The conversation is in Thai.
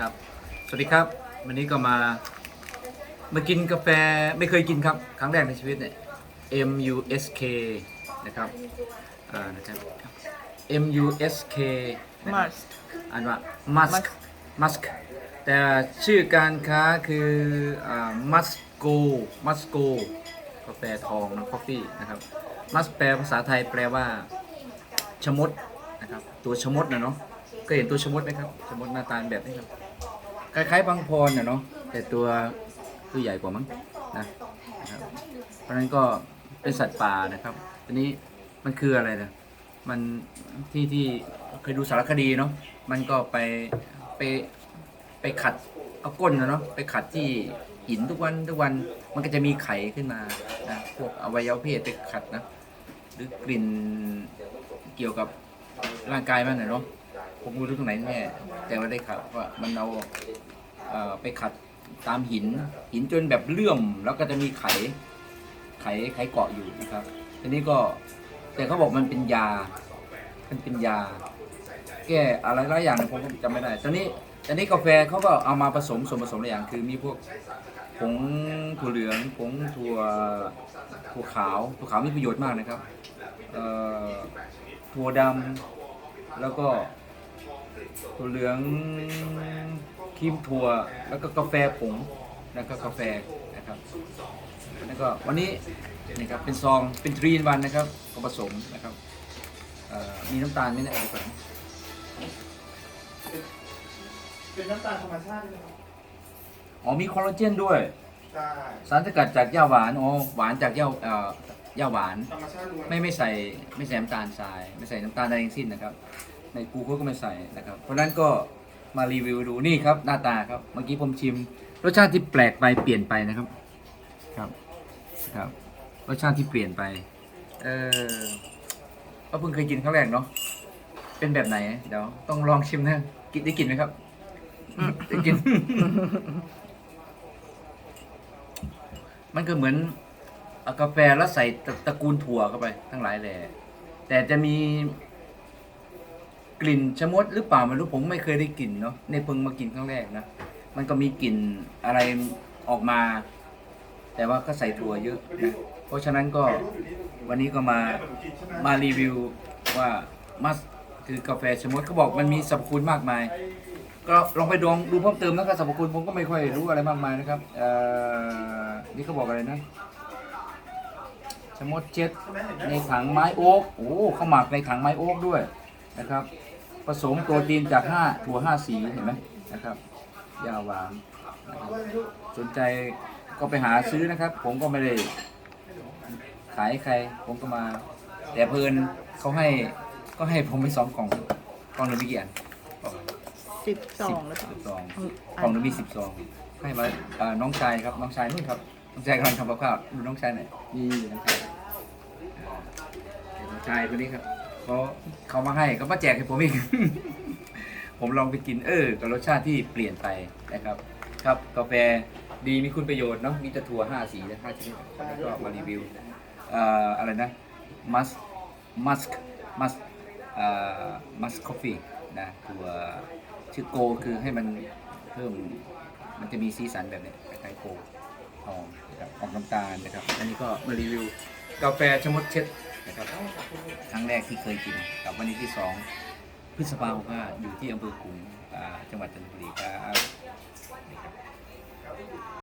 ครับ สวัสดีครับ วันนี้ก็มา มากินกาแฟไม่เคยกินครับ ครั้งแรกในชีวิตเนี่ย M U S K นะครับอ่านะครับ M U S K นะครับ must อ่านว่า musk musk แต่ชื่อการค้าคืออ่า musco musco กาแฟทองนะ coffee นะครับ mus แปลภาษาไทยแปลว่า ชะมดนะครับ ตัวชะมดนะเนาะเคยเห็นตัวชะมดไหมครับ ชะมดหน้าตาแบบนี้ครับ คล้ายๆบางพรนะเนาะแต่ตัวตัวใหญ่กว่ามั้งนะเพราะนั้นก็เป็นสัตว์ป่านะครับทีนี้มันคืออะไรนะมันที่ที่เคยดูสารคดีเนาะมันก็ไปไปไปขัดเอาก้นนะเนาะไปขัดที่หินทุกวันทุกวันมันก็จะมีไข่ขึ้นมานะพวกอวัยวะเพศไปขัดนะ หรือกลิ่นเกี่ยวกับร่างกายมันนะเนาะ ผมไม่รู้ตรงไหนแน่แต่ว่าได้ข่าวว่ามันเอาเอ่อไปขัดตามหิน หินจนแบบเลื่อม แล้วก็จะมีไข ไขไขเกาะอยู่นะครับทีนี้ก็แต่เขาบอกมันเป็นยามันเป็นยา แก้อะไรหลายอย่างนะผมจำไม่ได้ตอนนี้ตอนนี้กาแฟเขาก็เอามาผสมส่วนผสมหลายอย่าง คือมีพวกผงถั่วเหลืองผงถั่วถั่วขาวถั่วขาวมีประโยชน์มากนะครับเอ่อถั่วดำแล้วก็ ถั่วเหลืองครีมถั่ว แล้วก็กาแฟผง แล้วก็กาแฟนะครับ แล้วก็วันนี้นี่ครับเป็นซองเป็นทรีนวันนะครับก็ผสมนะครับเอ่อมีน้ำตาลไหมเนี่ยเดี๋ยวก่อนเป็นน้ำตาลธรรมชาติเลยครับอ๋อมีคอลลาเจนด้วย ใช่ สารสกัดจากหญ้าหวาน อ๋อ หวานจากหญ้าเอ่อหญ้าหวาน ธรรมชาติล้วน ไม่ไม่ใส่ไม่ใส่น้ำตาลทราย ไม่ใส่น้ำตาลอะไรทั้งสิ้นนะครับ ในกูเขาก็ไม่ใส่นะครับ เพราะฉะนั้นก็มารีวิวดูนี่ครับหน้าตาครับ เมื่อกี้ผมชิม รสชาติที่แปลกไปเปลี่ยนไปนะครับ ครับครับ รสชาติที่เปลี่ยนไป เออก็เพิ่งเคยกินครั้งแรกเนาะเป็นแบบไหน เดี๋ยวต้องลองชิมนะกินได้กินไหมครับได้กิน มันก็เหมือนกาแฟแล้วใส่ตระตระกูลถั่วเข้าไป ทั้งหลายแหล่แต่จะมี กลิ่นชะมดหรือเปล่าไม่รู้ผมไม่เคยได้กลิ่นเนาะในเพิ่งมากินครั้งแรกนะมันก็มีกลิ่นอะไรออกมา แต่ว่าก็ใส่ถั่วเยอะนะเพราะฉะนั้นก็วันนี้ก็มามารีวิวว่ามัสคือกาแฟชะมดเขาบอกมันมีสรรพคุณมากมาย ก็ลองไปดองดูเพิ่มเติมนะครับสรรพคุณผมก็ไม่ค่อยรู้อะไรมากมายนะครับเอ่อนี่เขาบอกอะไรนะชะมดเจ็ดในถังไม้โอ๊กโอ้เขาหมักในถังไม้โอ๊กด้วยนะครับ สมโปรตีนจากห้าถั่วห้าสีเห็นไหมนะครับยาหวานนะครับสนใจก็ไปหาซื้อนะครับ ผมก็ไม่ได้ขายให้ใคร ผมก็มา แต่เพลินเขาให้ก็ให้ผมไปสองกล่องกล่องหนึ่งมีกี่อันกล่องสิบสองหรือเปล่าสิบซองอืมกล่องหนึงมีสิบซองให้มาเอ่อน้องชายครับน้องชายนู่นครับน้องชายกำลังทำกับข้าวดูน้องชายหน่อยนี่น้องชายน้องชายคนนี้ครับ เขาเขามาให้เขามาแจกให้ผมอีก ผมลองไปกินเออกับรสชาติที่เปลี่ยนไปนะครับ ครับกาแฟดีมีคุณประโยชน์เนาะมีแตะถั่วห้าสีและห้าชนิดแล้วก็มารีวิวเอ่ออะไรนะมัสมัสมัสเอ่อมัสคอฟฟี่นะตัวชื่อโกคือให้มันเพิ่มมันจะมีสีสันแบบนี้คล้ายๆโกทองนะครับออกน้ำตาลนะครับ อันนี้ก็มารีวิวกาแฟชมดเช็ด นะครับครั้งแรกที่เคยกินกับวันนี้ที่สองพฤษภาคมว่าอยู่ที่อำเภอขลุงอ่าจังหวัดจันทบุรีครับ